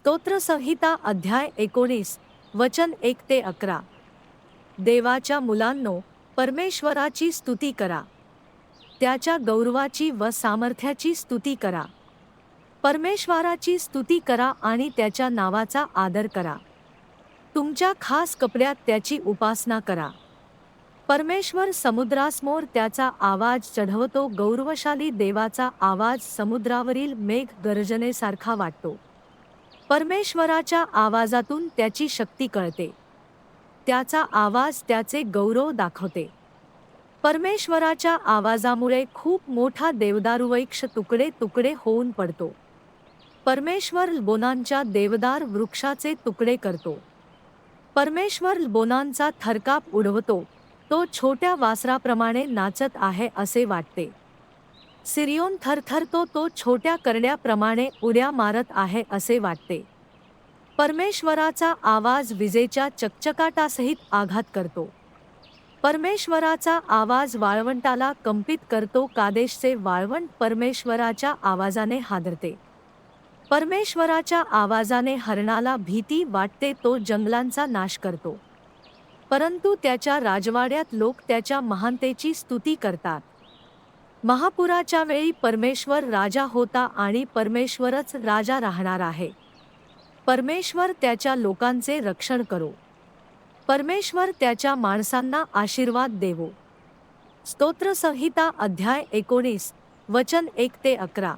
स्तोत्रसंहिता अध्याय एकोणीस वचन एक ते अकरा. देवाच्या मुलांनो परमेश्वराची स्तुती करा. त्याच्या गौरवाची व सामर्थ्याची स्तुती करा. परमेश्वराची स्तुती करा आणि त्याच्या नावाचा आदर करा. तुमच्या खास कपड्यात त्याची उपासना करा. परमेश्वर समुद्रासमोर त्याचा आवाज चढवतो गौरवशाली देवाचा आवाज समुद्रावरील मेघ गर्जनेसारखा वाटतो. परमेश्वराच्या आवाजातून त्याची शक्ती कळते. त्याचा आवाज त्याचे गौरव दाखवते. परमेश्वराच्या आवाजामुळे खूप मोठा देवदारुवैक्ष तुकडे तुकडे होऊन पडतो. परमेश्वर बोनांच्या देवदार वृक्षाचे तुकडे करतो. परमेश्वर बोनांचा थरकाप उडवतो तो छोट्या वासराप्रमाणे नाचत आहे असे वाटते. सिरियोन थरथरतो तो छोट्या करड्याप्रमाणे उड्या मारत आहे असे वाटते. परमेश्वराचा आवाज विजेच्या चकचकाटासहित आघात करतो. परमेश्वराचा आवाज वाळवंटाला कंपित करतो कादेशचे वाळवंट परमेश्वराच्या आवाजाने हादरते. परमेश्वराच्या आवाजाने हरणाला भीती वाटते तो जंगलांचा नाश करतो. परंतु त्याच्या राजवाड्यात लोक त्याच्या महानतेची स्तुती करतात. महापुराच्या वेळी परमेश्वर राजा होता आणि परमेश्वरच राजा राहणार आहे. परमेश्वर त्याच्या लोकांचे रक्षण करो. परमेश्वर त्याच्या माणसांना आशीर्वाद देवो. स्तोत्रसंहिता अध्याय एकोणीस वचन एक ते अकरा.